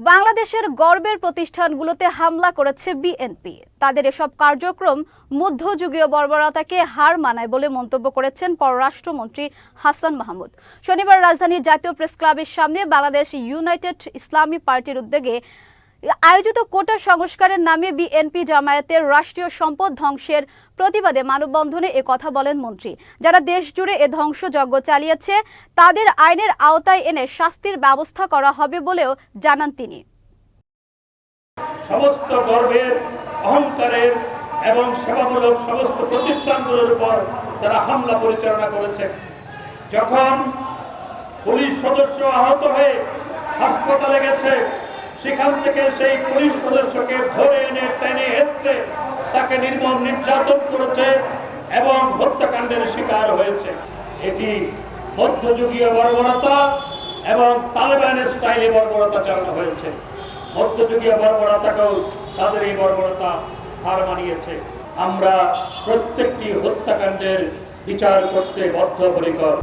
বাংলাদেশের গর্বের প্রতিষ্ঠানগুলোতে হামলা করেছে বিএনপি তাদের এসব কার্যক্রম মধ্যযুগীয় বর্বরতাকে হার মানায় বলে মন্তব্য করেছেন পররাষ্ট্রমন্ত্রী হাসান মাহমুদ। শনিবার রাজধানীর জাতীয় প্রেস ক্লাবের সামনে বাংলাদেশ ইউনাইটেড ইসলামী পার্টির উদ্যোগে আয়োজিত কোটা সংস্কারের নামে বিএনপি জামায়াতের রাষ্ট্রীয় সম্পদ ধ্বংসের প্রতিবাদে মানববন্ধনে এ কথা বলেন মন্ত্রী। যারা দেশ জুড়ে এ ধ্বংসযজ্ঞ চালিয়েছে, তাদের আইনের আওতায় এনে শাস্তির ব্যবস্থা করা হবে বলেও জানান তিনি। সমস্ত গর্বের, অহংকারের এবং সেবামূলক সমস্ত প্রতিষ্ঠানগুলোর উপর তারা হামলা পরিচালনা করেছে যখন পুলিশ সদস্য আহত হয়ে হাসপাতালে গেছে সেখান থেকে সেই পুলিশ সদস্যকে ধরে এনে টেনে হেঁচড়ে তাকে নির্মম নির্যাতন করেছে এবং হত্যাকাণ্ডের শিকার হয়েছে। এটি মধ্যযুগীয় বর্বরতা এবং তালেবানের স্টাইলে বর্বরতা চালানো হয়েছে। মধ্যযুগীয় বর্বরতাকেও তাদের এই বর্বরতা হার মানিয়েছে। আমরা প্রত্যেকটি হত্যাকাণ্ডের বিচার করতে বদ্ধপরিকর।